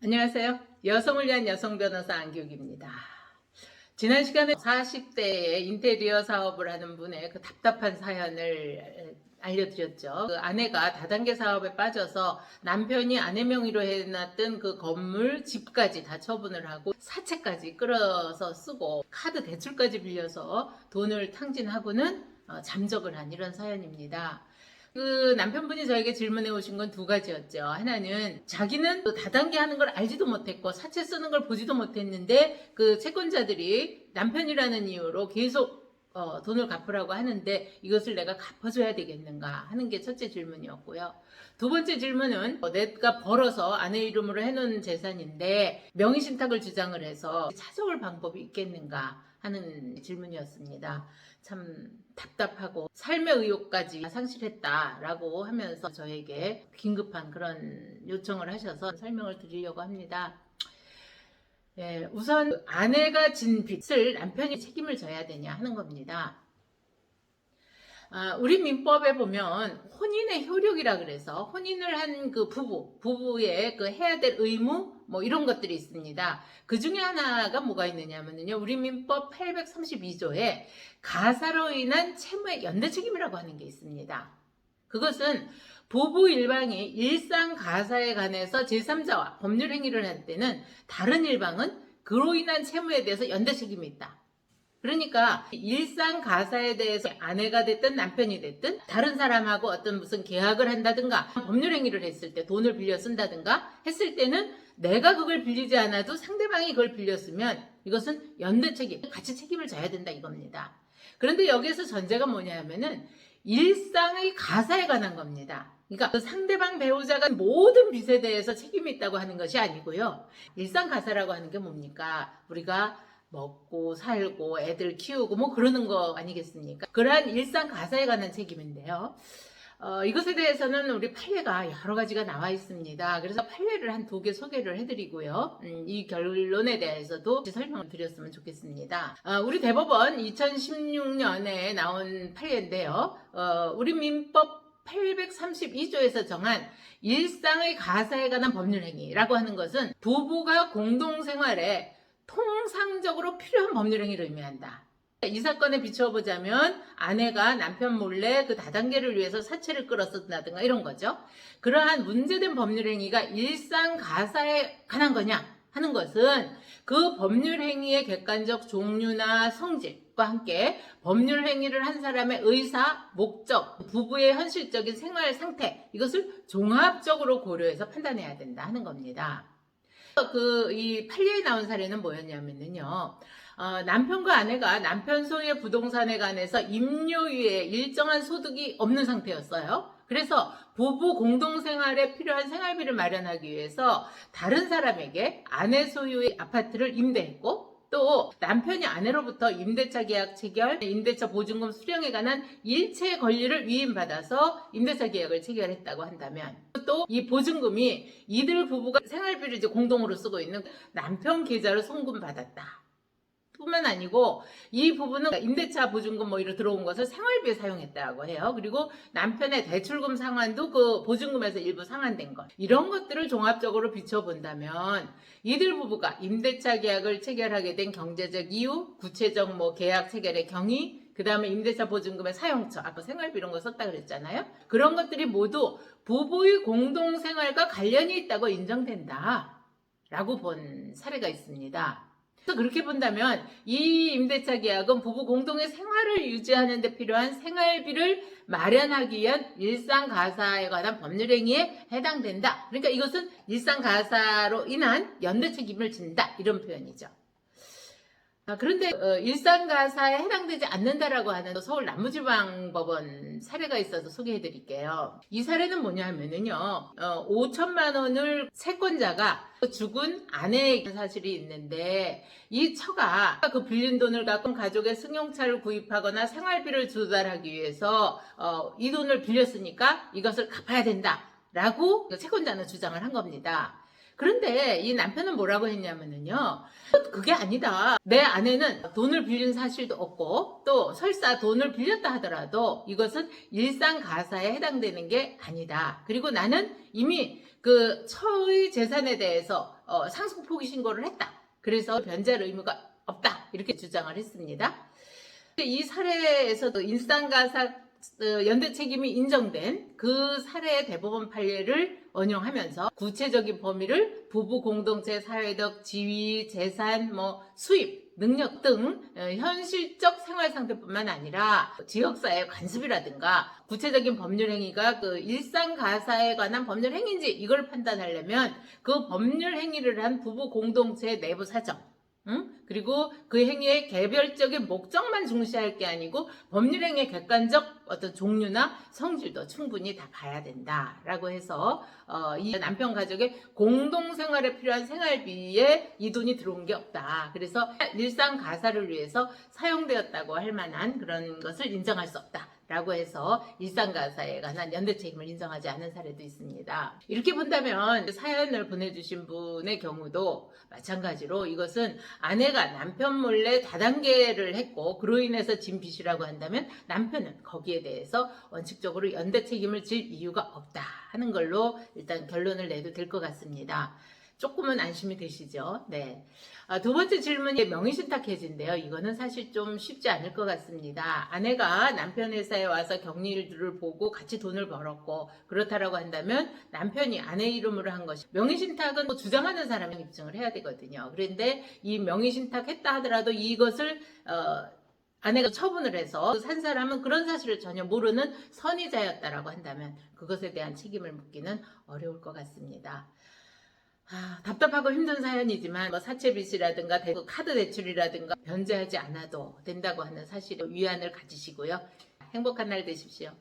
안녕하세요. 여성을 위한 여성 변호사 안기욱입니다. 지난 시간에 40대에 인테리어 사업을 하는 분의 그 답답한 사연을 알려드렸죠. 그 아내가 다단계 사업에 빠져서 남편이 아내 명의로 해놨던 그 건물, 집까지 다 처분을 하고 사채까지 끌어서 쓰고 카드 대출까지 빌려서 돈을 탕진하고는 어, 잠적을 한 이런 사연입니다. 그 남편분이 저에게 질문해 오신 건 두 가지였죠. 하나는 자기는 그 다단계 하는 걸 알지도 못했고 사채 쓰는 걸 보지도 못했는데 그 채권자들이 남편이라는 이유로 계속 어, 돈을 갚으라고 하는데 이것을 내가 갚아줘야 되겠는가 하는 게 첫째 질문이었고요. 두 번째 질문은 어, 내가 벌어서 아내 이름으로 해놓은 재산인데 명의신탁을 주장을 해서 찾아올 방법이 있겠는가 하는 질문이었습니다. 참 답 답하고 삶의 의욕까지 상실했다라고 하면서 저에게 긴급한 그런 요청을 하셔서 설명을 드리려고 합니다. 예, 우선 아내가 진 빚을 남편이 책임을 져야 되냐 하는 겁니다. 아, 우리 민법에 보면 혼인의 효력이라 그래서 혼인을 한 그 부부, 부부의 그 해야 될 의무 뭐 이런 것들이 있습니다. 그 중에 하나가 뭐가 있느냐면요. 우리 민법 832조에 가사로 인한 채무의 연대 책임이라고 하는 게 있습니다. 그것은 부부 일방이 일상 가사에 관해서 제3자와 법률 행위를 할 때는 다른 일방은 그로 인한 채무에 대해서 연대 책임이 있다. 그러니까 일상 가사에 대해서 아내가 됐든 남편이 됐든 다른 사람하고 어떤 무슨 계약을 한다든가 법률 행위를 했을 때 돈을 빌려 쓴다든가 했을 때는 내가 그걸 빌리지 않아도 상대방이 그걸 빌렸으면 이것은 연대 책임, 같이 책임을 져야 된다 이겁니다. 그런데 여기에서 전제가 뭐냐면은 일상의 가사에 관한 겁니다. 그러니까 그 상대방 배우자가 모든 빚에 대해서 책임이 있다고 하는 것이 아니고요. 일상 가사라고 하는 게 뭡니까? 우리가 먹고 살고 애들 키우고 뭐 그러는 거 아니겠습니까? 그러한 일상 가사에 관한 책임인데요. 어, 이것에 대해서는 우리 판례가 여러 가지가 나와 있습니다. 그래서 판례를 한 두 개 소개를 해드리고요. 음, 이 결론에 대해서도 설명을 드렸으면 좋겠습니다. 어, 우리 대법원 2016년에 나온 판례인데요. 어, 우리 민법 832조에서 정한 일상의 가사에 관한 법률 행위라고 하는 것은 부부가 공동생활에 통상적으로 필요한 법률 행위를 의미한다. 이 사건에 비춰보자면 아내가 남편 몰래 그 다단계를 위해서 사채를 끌었었다든가 이런 거죠. 그러한 문제된 법률 행위가 일상 가사에 관한 거냐 하는 것은 그 법률 행위의 객관적 종류나 성질과 함께 법률 행위를 한 사람의 의사, 목적, 부부의 현실적인 생활 상태 이것을 종합적으로 고려해서 판단해야 된다 하는 겁니다. 그 이 판례에 나온 사례는 뭐였냐면요. 어, 남편과 아내가 남편 소유의 부동산에 관해서 임료위에 일정한 소득이 없는 상태였어요. 그래서 부부 공동생활에 필요한 생활비를 마련하기 위해서 다른 사람에게 아내 소유의 아파트를 임대했고 또 남편이 아내로부터 임대차 계약 체결, 임대차 보증금 수령에 관한 일체 권리를 위임받아서 임대차 계약을 체결했다고 한다면 또 이 보증금이 이들 부부가 생활비를 이제 공동으로 쓰고 있는 남편 계좌로 송금 받았다. 뿐만 아니고 이 부분은 임대차 보증금 뭐 이런 들어온 것을 생활비에 사용했다고 해요. 그리고 남편의 대출금 상환도 그 보증금에서 일부 상환된 것. 이런 것들을 종합적으로 비춰본다면 이들 부부가 임대차 계약을 체결하게 된 경제적 이유, 구체적 뭐 계약 체결의 경위, 그 다음에 임대차 보증금의 사용처, 아까 생활비 이런 거 썼다 그랬잖아요. 그런 것들이 모두 부부의 공동생활과 관련이 있다고 인정된다. 라고 본 사례가 있습니다. 그렇게 본다면 이 임대차 계약은 부부 공동의 생활을 유지하는 데 필요한 생활비를 마련하기 위한 일상 가사에 관한 법률 행위에 해당된다. 그러니까 이것은 일상 가사로 인한 연대 책임을 진다. 이런 표현이죠. 아, 그런데 어, 일상 가사에 해당되지 않는다라고 하는 서울 남부지방법원 사례가 있어서 소개해 드릴게요. 이 사례는 뭐냐면은요. 어, 5천만 원을 채권자가 죽은 아내의 사실이 있는데 이 처가 그 빌린 돈을 갖고 가족의 승용차를 구입하거나 생활비를 조달하기 위해서 어, 이 돈을 빌렸으니까 이것을 갚아야 된다라고 채권자는 주장을 한 겁니다. 그런데 이 남편은 뭐라고 했냐면은요. 그게 아니다. 내 아내는 돈을 빌린 사실도 없고 또 설사 돈을 빌렸다 하더라도 이것은 일상 가사에 해당되는 게 아니다. 그리고 나는 이미 그 처의 재산에 대해서 어, 상속 포기 신고를 했다. 그래서 변제할 의무가 없다. 이렇게 주장을 했습니다. 이 사례에서도 일상가사 어, 연대 책임이 인정된 그 사례의 대법원 판례를 원용하면서 구체적인 범위를 부부 공동체 사회적 지위, 재산, 뭐 수입, 능력 등 어, 현실적 생활 상태뿐만 아니라 지역사회 관습이라든가 구체적인 법률 행위가 그 일상 가사에 관한 법률 행위인지 이걸 판단하려면 그 법률 행위를 한 부부 공동체의 내부 사정 응? 그리고 그 행위의 개별적인 목적만 중시할 게 아니고 법률 행위의 객관적 어떤 종류나 성질도 충분히 다 봐야 된다라고 해서 어, 이 남편 가족의 공동 생활에 필요한 생활비에 이 돈이 들어온 게 없다. 그래서 일상 가사를 위해서 사용되었다고 할 만한 그런 것을 인정할 수 없다. 라고 해서 일상가사에 관한 연대 책임을 인정하지 않은 사례도 있습니다. 이렇게 본다면 사연을 보내주신 분의 경우도 마찬가지로 이것은 아내가 남편 몰래 다단계를 했고 그로 인해서 진 빚이라고 한다면 남편은 거기에 대해서 원칙적으로 연대 책임을 질 이유가 없다 하는 걸로 일단 결론을 내도 될 것 같습니다. 조금은 안심이 되시죠? 네. 아, 두 번째 질문이 명의신탁 해지인데요. 이거는 사실 좀 쉽지 않을 것 같습니다. 아내가 남편 회사에 와서 격리를 보고 같이 돈을 벌었고 그렇다라고 한다면 남편이 아내 이름으로 한 것이 명의신탁은 뭐 주장하는 사람이 입증을 해야 되거든요. 그런데 이 명의신탁 했다 하더라도 이것을 어, 아내가 처분을 해서 산 사람은 그런 사실을 전혀 모르는 선의자였다라고 한다면 그것에 대한 책임을 묻기는 어려울 것 같습니다. 아, 답답하고 힘든 사연이지만 뭐 사채 빚이라든가 대- 카드 대출이라든가 변제하지 않아도 된다고 하는 사실에 위안을 가지시고요. 행복한 날 되십시오.